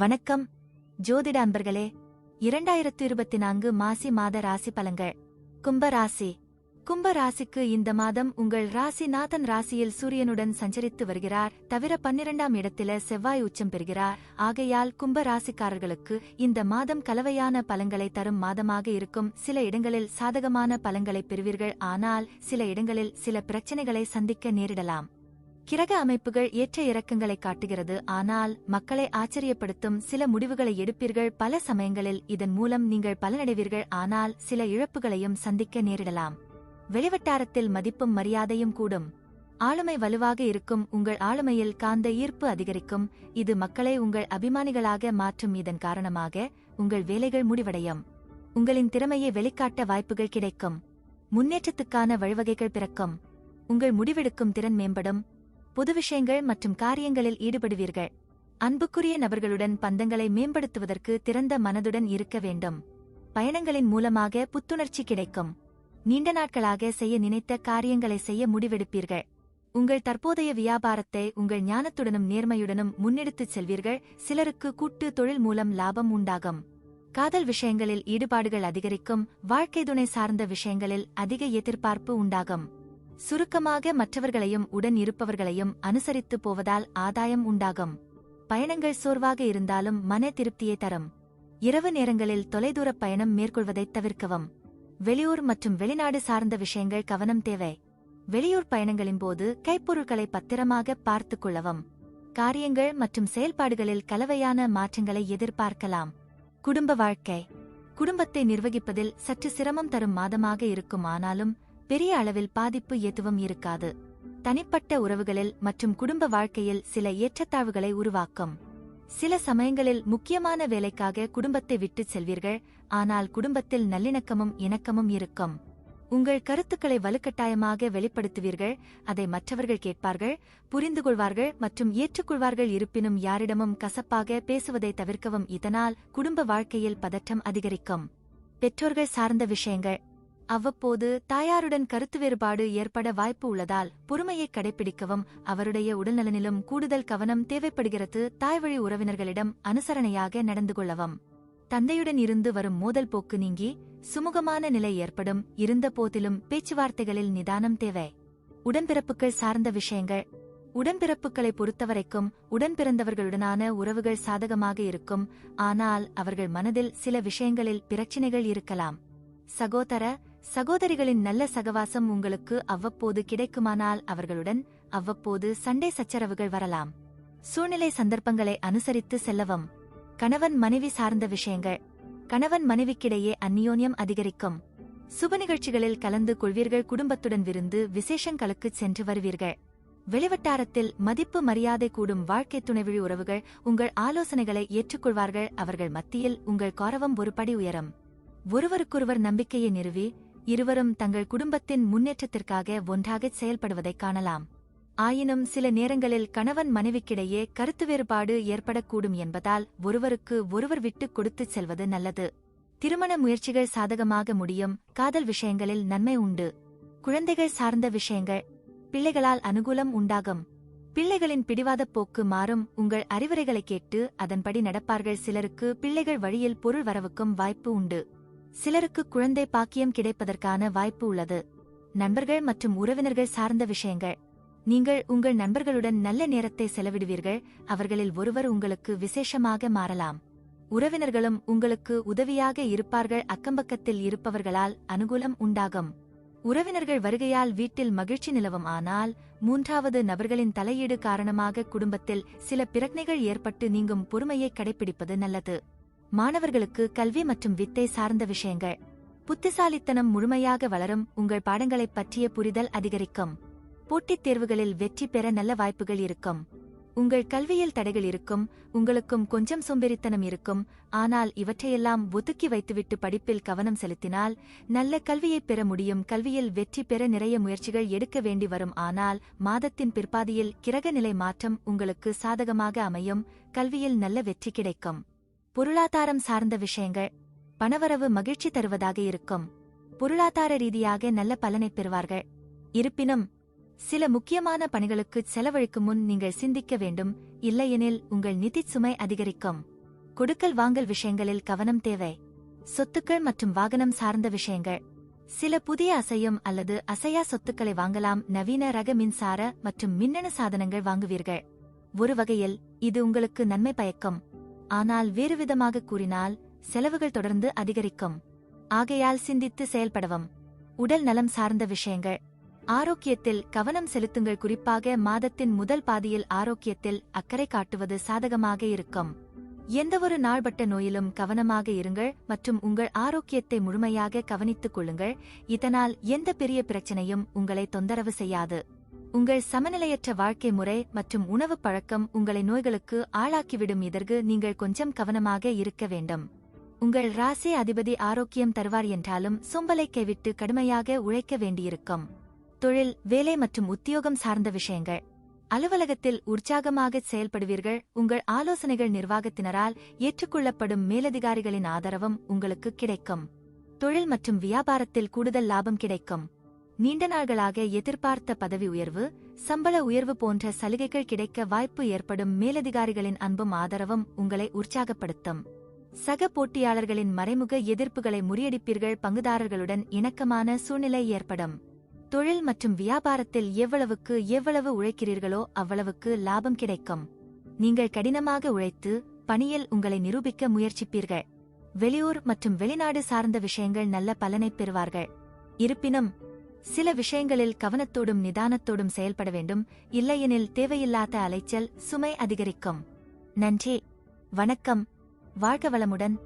வணக்கம். ஜோதிட அன்பர்களே இரண்டாயிரத்து இருபத்தி நான்கு மாசி மாத ராசி பலங்கள் கும்ப ராசி. கும்ப ராசிக்கு இந்த மாதம் உங்கள் ராசிநாதன் ராசியில் சூரியனுடன் சஞ்சரித்து வருகிறார். தவிர பன்னிரண்டாம் இடத்தில செவ்வாய் உச்சம் பெறுகிறார். ஆகையால் கும்ப ராசிக்காரர்களுக்கு இந்த மாதம் கலவையான பலங்களை தரும் மாதமாக இருக்கும். சில இடங்களில் சாதகமான பலங்களை பெறுவீர்கள். ஆனால் சில இடங்களில் சில பிரச்சனைகளை சந்திக்க நேரிடலாம். கிரக அமைப்புகள் ஏற்ற இறக்கங்களை காட்டுகிறது. ஆனால் மக்களை ஆச்சரியப்படுத்தும் சில முடிவுகளை எடுப்பீர்கள். பல சமயங்களில் இதன் மூலம் நீங்கள் பலனடைவீர்கள். ஆனால் சில இழப்புகளையும் சந்திக்க நேரிடலாம். வெளிவட்டாரத்தில் மதிப்பும் மரியாதையும் கூடும். ஆளுமை வலுவாக இருக்கும். உங்கள் ஆளுமையில் காந்த ஈர்ப்பு அதிகரிக்கும். இது மக்களை உங்கள் அபிமானிகளாக மாற்றும். இதன் காரணமாக உங்கள் வேலைகள் முடிவடையும். உங்களின் திறமையை வெளிக்காட்ட வாய்ப்புகள் கிடைக்கும். முன்னேற்றத்துக்கான வழிவகைகள் பிறக்கும். உங்கள் முடிவெடுக்கும் திறன் மேம்படும். புது விஷயங்கள் மற்றும் காரியங்களில் ஈடுபடுவீர்கள். அன்புக்குரிய நபர்களுடன் பந்தங்களை மேம்படுத்துவதற்கு திறந்த மனதுடன் இருக்க வேண்டும். பயணங்களின் மூலமாக புத்துணர்ச்சி கிடைக்கும். நீண்ட நாட்களாக செய்ய நினைத்த காரியங்களை செய்ய முடிவெடுப்பீர்கள். உங்கள் தற்போதைய வியாபாரத்தை உங்கள் ஞானத்துடனும் நேர்மையுடனும் முன்னெடுத்துச் செல்வீர்கள். சிலருக்கு கூட்டு தொழில் மூலம் லாபம் உண்டாகும். காதல் விஷயங்களில் ஈடுபாடுகள் அதிகரிக்கும். வாழ்க்கை துணை சார்ந்த விஷயங்களில் அதிக எதிர்பார்ப்பு உண்டாகும். சுருக்கமாக மற்றவர்களையும் உடன் இருப்பவர்களையும் அனுசரித்து போவதால் ஆதாயம் உண்டாகும். பயணங்கள் சோர்வாக இருந்தாலும் மன திருப்தியை தரும். இரவு நேரங்களில் தொலைதூரப் பயணம் மேற்கொள்வதைத் தவிர்க்கவும். வெளியூர் மற்றும் வெளிநாடு சார்ந்த விஷயங்கள் கவனம் தேவை. வெளியூர் பயணங்களின் போது கைப்பொருட்களை பத்திரமாக பார்த்துக் கொள்ளவும். காரியங்கள் மற்றும் செயல்பாடுகளில் கலவையான மாற்றங்களை எதிர்பார்க்கலாம். குடும்ப வாழ்க்கை. குடும்பத்தை நிர்வகிப்பதில் சற்று சிரமம் தரும் மாதமாக இருக்கும் ஆனாலும் பெரிய அளவில் பாதிப்பு எதுவும் இருக்காது. தனிப்பட்ட உறவுகளில் மற்றும் குடும்ப வாழ்க்கையில் சில ஏற்றத்தாழ்வுகளை உருவாக்கும். சில சமயங்களில் முக்கியமான வேலைக்காக குடும்பத்தை விட்டுச் செல்வீர்கள் ஆனால் குடும்பத்தில் நல்லிணக்கமும் இணக்கமும் இருக்கும். உங்கள் கருத்துக்களை வலுக்கட்டாயமாக வெளிப்படுத்துவீர்கள் அதை மற்றவர்கள் கேட்பார்கள் புரிந்து கொள்வார்கள் மற்றும் ஏற்றுக்கொள்வார்கள் இருப்பினும் யாரிடமும் கசப்பாக பேசுவதை தவிர்க்கவும் இதனால் குடும்ப வாழ்க்கையில் பதற்றம் அதிகரிக்கும். பெற்றோர்கள் சார்ந்த விஷயங்கள் அவ்வப்போது தாயாருடன் கருத்து வேறுபாடு ஏற்பட வாய்ப்பு உள்ளதால் பொறுமையை கடைபிடிக்கவும் அவருடைய உடல்நலனிலும் கூடுதல் கவனம் தேவைப்படுகிறது தாய்வழி உறவினர்களிடம் அனுசரணையாக நடந்து கொள்ளவும். தந்தையுடன் இருந்து வரும் மோதல் போக்கு நீங்கி சுமூகமான நிலை ஏற்படும் இருந்த போதிலும் பேச்சுவார்த்தைகளில் நிதானம் தேவை. உடன்பிறப்புகள் சார்ந்த விஷயங்கள். உடன்பிறப்புகளை பொறுத்தவரைக்கும் உடன்பிறந்தவர்களுடனான உறவுகள் சாதகமாக இருக்கும் ஆனால் அவர்கள் மனதில் சில விஷயங்களில் பிரச்சினைகள் இருக்கலாம். சகோதர சகோதரிகளின் நல்ல சகவாசம் உங்களுக்கு அவ்வப்போது கிடைக்குமானால் அவர்களுடன் அவ்வப்போது சண்டை சச்சரவுகள் வரலாம். சூழ்நிலை சந்தர்ப்பங்களை அனுசரித்து செல்லவும். கணவன் மனைவி சார்ந்த விஷயங்கள். கணவன் மனைவிக்கிடையே அந்நியோன்யம் அதிகரிக்கும். சுப நிகழ்ச்சிகளில் கலந்து கொள்வீர்கள் குடும்பத்துடன் விருந்து விசேஷங்களுக்குச் சென்று வருவீர்கள். வெளிவட்டாரத்தில் மதிப்பு மரியாதை கூடும் வாழ்க்கை துணைவழி உறவுகள் உங்கள் ஆலோசனைகளை ஏற்றுக்கொள்வார்கள் அவர்கள் மத்தியில் உங்கள் கௌரவம் ஒருபடி உயரும். ஒருவருக்கொருவர் நம்பிக்கையை நிறுவி இருவரும் தங்கள் குடும்பத்தின் முன்னேற்றத்திற்காக ஒன்றாகச் செயல்படுவதைக் காணலாம். ஆயினும் சில நேரங்களில் கணவன் மனைவிக்கிடையே கருத்து வேறுபாடு ஏற்படக்கூடும் என்பதால் ஒருவருக்கு ஒருவர் விட்டுக் கொடுத்துச் செல்வது நல்லது. திருமண முயற்சிகள் சாதகமாக முடியும். காதல் விஷயங்களில் நன்மை உண்டு. குழந்தைகள் சார்ந்த விஷயங்கள். பிள்ளைகளால் அனுகூலம் உண்டாகும். பிள்ளைகளின் பிடிவாதப் போக்கு மாறும். உங்கள் அறிவுரைகளை கேட்டு அதன்படி நடப்பார்கள். சிலருக்கு பிள்ளைகள் வழியில் பொருள் வரவுக்கும் வாய்ப்பு உண்டு. சிலருக்கு குழந்தை பாக்கியம் கிடைப்பதற்கான வாய்ப்பு உள்ளது. நண்பர்கள் மற்றும் உறவினர்கள் சார்ந்த விஷயங்கள். நீங்கள் உங்கள் நண்பர்களுடன் நல்ல நேரத்தை செலவிடுவீர்கள். அவர்களில் ஒருவர் உங்களுக்கு விசேஷமாக மாறலாம். உறவினர்களும் உங்களுக்கு உதவியாக இருப்பார்கள். அக்கம்பக்கத்தில் இருப்பவர்களால் அனுகூலம் உண்டாகும். உறவினர்கள் வருகையால் வீட்டில் மகிழ்ச்சி நிலவும். ஆனால் மூன்றாவது நபர்களின் தலையீடு காரணமாக குடும்பத்தில் சில பிரக்னைகள் ஏற்பட்டு நீங்கும் பொறுமையை கடைபிடிப்பது நல்லது. மாணவர்களுக்கு கல்வி மற்றும் வித்தை சார்ந்த விஷயங்கள். புத்திசாலித்தனம் முழுமையாக வளரும் உங்கள் பாடங்களைப் பற்றிய புரிதல் அதிகரிக்கும். போட்டித் தேர்வுகளில் வெற்றி பெற நல்ல வாய்ப்புகள் இருக்கும். உங்கள் கல்வியில் தடைகள் இருக்கும் உங்களுக்கும் கொஞ்சம் சோம்பேறித்தனம் இருக்கும் ஆனால் இவற்றையெல்லாம் ஒதுக்கி வைத்துவிட்டு படிப்பில் கவனம் செலுத்தினால் நல்ல கல்வியைப் பெற முடியும் கல்வியில் வெற்றி பெற நிறைய முயற்சிகள் எடுக்க வேண்டி வரும் ஆனால் மாதத்தின் பிற்பாதியில் கிரகநிலை மாற்றம் உங்களுக்கு சாதகமாக அமையும் கல்வியில் நல்ல வெற்றி கிடைக்கும். பொருளாதாரம் சார்ந்த விஷயங்கள் பணவரவு மகிழ்ச்சி தருவதாக இருக்கும். பொருளாதார ரீதியாக நல்ல பலனைப் பெறுவார்கள். இருப்பினும் சில முக்கியமான பணிகளுக்கு செலவழிக்கும் முன் நீங்கள் சிந்திக்க வேண்டும். இல்லையெனில் உங்கள் நிதி சுமை அதிகரிக்கும். கொடுக்கல் வாங்கல் விஷயங்களில் கவனம் தேவை. சொத்துக்கள் மற்றும் வாகனம் சார்ந்த விஷயங்கள். சில புதிய அசையும் அல்லது அசையா சொத்துக்களை வாங்கலாம். நவீன ரக மின்சார மற்றும் மின்னணு சாதனங்கள் வாங்குவீர்கள். ஒரு வகையில் இது உங்களுக்கு நன்மை பயக்கும். ஆனால் வேறுவிதமாக கூறினால் செலவுகள் தொடர்ந்து அதிகரிக்கும். ஆகையால் சிந்தித்து செயல்படவும். உடல் நலம் சார்ந்த விஷயங்கள். ஆரோக்கியத்தில் கவனம் செலுத்துங்கள். குறிப்பாக மாதத்தின் முதல் பாதியில் ஆரோக்கியத்தில் அக்கறை காட்டுவது சாதகமாக இருக்கும். எந்தவொரு நாள்பட்ட நோயிலும் கவனமாக இருங்கள் மற்றும் உங்கள் ஆரோக்கியத்தை முழுமையாக கவனித்துக் கொள்ளுங்கள். இதனால் எந்த பெரிய பிரச்சனையும் உங்களை தொந்தரவு செய்யாது. உங்கள் சமநிலையற்ற வாழ்க்கை முறை மற்றும் உணவு பழக்கம் உங்களை நோய்களுக்கு ஆளாக்கிவிடும் இதற்கு நீங்கள் கொஞ்சம் கவனமாக இருக்க வேண்டும். உங்கள் ராசி அதிபதி ஆரோக்கியம் தருவார் என்றாலும் சொம்பலை கைவிட்டு கடுமையாக உழைக்க வேண்டியிருக்கும். தொழில் வேலை மற்றும் உத்தியோகம் சார்ந்த விஷயங்கள். அலுவலகத்தில் உற்சாகமாக செயல்படுவீர்கள். உங்கள் ஆலோசனைகள் நிர்வாகத்தினரால் ஏற்றுக்கொள்ளப்படும் மேலதிகாரிகளின் ஆதரவும் உங்களுக்கு கிடைக்கும். தொழில் மற்றும் வியாபாரத்தில் கூடுதல் லாபம் கிடைக்கும். நீண்ட நாள்களாக எதிர்பார்த்த பதவி உயர்வு சம்பள உயர்வு போன்ற சலுகைகள் கிடைக்க வாய்ப்பு ஏற்படும் மேலதிகாரிகளின் அன்பும் ஆதரவும் உங்களை உற்சாகப்படுத்தும். சக போட்டியாளர்களின் மறைமுக எதிர்ப்புகளை முறியடிப்பீர்கள் பங்குதாரர்களுடன் இணக்கமான சூழ்நிலை ஏற்படும். தொழில் மற்றும் வியாபாரத்தில் எவ்வளவுக்கு எவ்வளவு உழைக்கிறீர்களோ அவ்வளவுக்கு லாபம் கிடைக்கும். நீங்கள் கடினமாக உழைத்து பணியில் உங்களை நிரூபிக்க முயற்சிப்பீர்கள். வெளியூர் மற்றும் வெளிநாடு சார்ந்த விஷயங்கள் நல்ல பலனைப் பெறுவார்கள். இருப்பினும் சில விஷயங்களில் கவனத்தோடும் நிதானத்தோடும் செயல்பட வேண்டும். இல்லையெனில் தேவையில்லாத அலைச்சல் சுமை அதிகரிக்கும். நன்றி. வணக்கம். வாழ்க வளமுடன்.